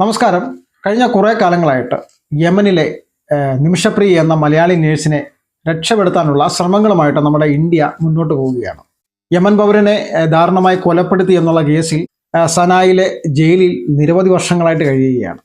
നമസ്കാരം. കഴിഞ്ഞ കുറേ കാലങ്ങളായിട്ട് യമനിലെ നിമിഷപ്രി നിമിഷപ്രിയ എന്ന മലയാളി നേഴ്സിനെ രക്ഷപ്പെടുത്താനുള്ള ശ്രമങ്ങളുമായിട്ട് നമ്മുടെ ഇന്ത്യ മുന്നോട്ട് പോവുകയാണ്. യമൻ പൗരനെ ദാരുണമായി കൊലപ്പെടുത്തി എന്നുള്ള കേസിൽ സനായിലെ ജയിലിൽ നിരവധി വർഷങ്ങളായിട്ട് കഴിയുകയാണ്.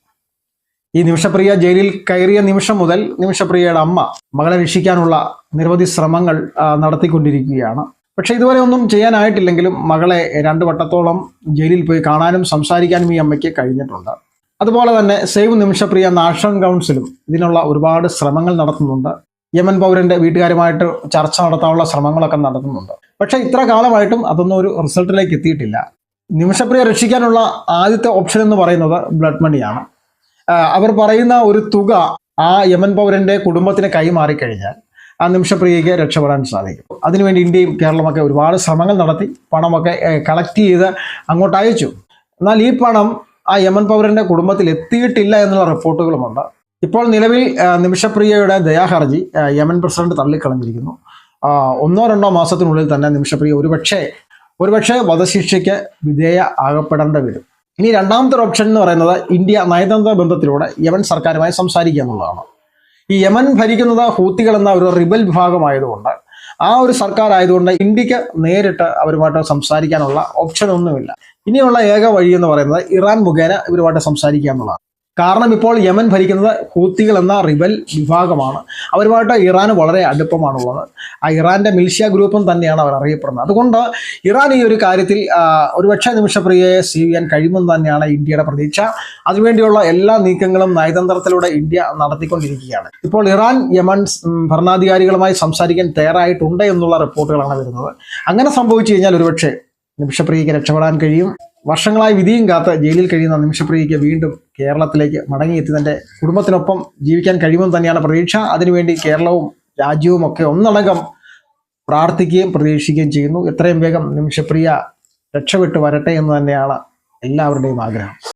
ഈ നിമിഷപ്രിയ ജയിലിൽ കയറിയ നിമിഷം മുതൽ നിമിഷപ്രിയയുടെ അമ്മ മകളെ രക്ഷിക്കാനുള്ള നിരവധി ശ്രമങ്ങൾ നടത്തിക്കൊണ്ടിരിക്കുകയാണ്. പക്ഷെ ഇതുവരെ ഒന്നും ചെയ്യാനായിട്ടില്ലെങ്കിലും മകളെ രണ്ടു വട്ടത്തോളം ജയിലിൽ പോയി കാണാനും സംസാരിക്കാനും ഈ അമ്മയ്ക്ക് കഴിഞ്ഞിട്ടുണ്ട്. അതുപോലെ തന്നെ സേവ് നിമിഷപ്രിയ നാഷണൽ കൗൺസിലും ഇതിനുള്ള ഒരുപാട് ശ്രമങ്ങൾ നടത്തുന്നുണ്ട്. യമൻ പൗരന്റെ വീട്ടുകാരുമായിട്ട് ചർച്ച നടത്താനുള്ള ശ്രമങ്ങളൊക്കെ നടത്തുന്നുണ്ട്. പക്ഷേ ഇത്ര കാലമായിട്ടും അതൊന്നും ഒരു റിസൾട്ടിലേക്ക് എത്തിയിട്ടില്ല. നിമിഷപ്രിയ രക്ഷിക്കാനുള്ള ആദ്യത്തെ ഓപ്ഷൻ എന്ന് പറയുന്നത് ബ്ലഡ് മണിയാണ്. അവർ പറയുന്ന ഒരു തുക ആ യമൻ പൗരന്റെ കുടുംബത്തിന് കൈമാറിക്കഴിഞ്ഞാൽ ആ നിമിഷപ്രിയയ്ക്ക് രക്ഷപ്പെടാൻ സാധിക്കും. അതിനുവേണ്ടി ഇന്ത്യയും കേരളമൊക്കെ ഒരുപാട് ശ്രമങ്ങൾ നടത്തി പണമൊക്കെ കളക്ട് ചെയ്ത് അങ്ങോട്ട് അയച്ചു. എന്നാൽ ഈ പണം ആ യമൻ പൗരന്റെ കുടുംബത്തിൽ എത്തിയിട്ടില്ല എന്നുള്ള റിപ്പോർട്ടുകളുമുണ്ട്. ഇപ്പോൾ നിലവിൽ നിമിഷപ്രിയയുടെ ദയാഹർജി യമൻ പ്രസിഡന്റ് തള്ളിക്കളഞ്ഞിരിക്കുന്നു. ഒന്നോ രണ്ടോ മാസത്തിനുള്ളിൽ തന്നെ നിമിഷപ്രിയ ഒരുപക്ഷെ ഒരുപക്ഷെ വധശിക്ഷയ്ക്ക് വിധേയ ആകപ്പെടേണ്ടി വരും. ഇനി രണ്ടാമത്തെ ഓപ്ഷൻ എന്ന് പറയുന്നത് ഇന്ത്യ നയതന്ത്ര ബന്ധത്തിലൂടെ യമൻ സർക്കാരുമായി സംസാരിക്കുക എന്നുള്ളതാണ്. ഈ യമൻ ഭരിക്കുന്നത് ഹൂത്തികൾ എന്ന ഒരു റിബൽ വിഭാഗമായതുകൊണ്ട് ആ ഒരു സർക്കാർ ആയതുകൊണ്ട് ഇന്ത്യയ്ക്ക് നേരിട്ട് അവരുമായിട്ട് സംസാരിക്കാനുള്ള ഓപ്ഷൻ ഒന്നുമില്ല. ഇനിയുള്ള ഏക വഴി എന്ന് പറയുന്നത് ഇറാൻ മുഖേന ഇവരുമായിട്ട് സംസാരിക്കുക എന്നുള്ളതാണ്. കാരണം ഇപ്പോൾ യമൻ ഭരിക്കുന്നത് ഹൂത്തികൾ എന്ന റിബൽ വിഭാഗമാണ്. അവരുമായിട്ട് ഇറാൻ വളരെ അടുപ്പമാണുള്ളത്. ആ ഇറാന്റെ മിൽഷ്യ ഗ്രൂപ്പും തന്നെയാണ് അവർ അറിയപ്പെടുന്നത്. അതുകൊണ്ട് ഇറാൻ ഈ ഒരു കാര്യത്തിൽ ഒരുപക്ഷെ നിമിഷപ്രിയയെ സ്വീകരിക്കാൻ കഴിയുമെന്ന് തന്നെയാണ് ഇന്ത്യയുടെ പ്രതീക്ഷ. അതിനുവേണ്ടിയുള്ള എല്ലാ നീക്കങ്ങളും നയതന്ത്രത്തിലൂടെ ഇന്ത്യ നടത്തിക്കൊണ്ടിരിക്കുകയാണ്. ഇപ്പോൾ ഇറാൻ യമൻ ഭരണാധികാരികളുമായി സംസാരിക്കാൻ തയ്യാറായിട്ടുണ്ട് എന്നുള്ള റിപ്പോർട്ടുകളാണ് വരുന്നത്. അങ്ങനെ സംഭവിച്ചു കഴിഞ്ഞാൽ ഒരുപക്ഷെ നിമിഷപ്രിയയ്ക്ക് രക്ഷപ്പെടാൻ കഴിയും. വർഷങ്ങളായി വിധിയും കാത്ത് ജയിലിൽ കഴിയുന്ന നിമിഷപ്രിയയ്ക്ക് വീണ്ടും കേരളത്തിലേക്ക് മടങ്ങിയെത്തി. തന്റെ കുടുംബത്തിനൊപ്പം ജീവിക്കാൻ കഴിയുമെന്ന് തന്നെയാണ് പ്രതീക്ഷ. അതിനുവേണ്ടി കേരളവും രാജ്യവും ഒക്കെ ഒന്നടങ്കം പ്രാർത്ഥിക്കുകയും പ്രതീക്ഷിക്കുകയും ചെയ്യുന്നു. എത്രയും വേഗം നിമിഷപ്രിയ രക്ഷപ്പെട്ടു വരട്ടെ എന്ന് തന്നെയാണ് എല്ലാവരുടെയും ആഗ്രഹം.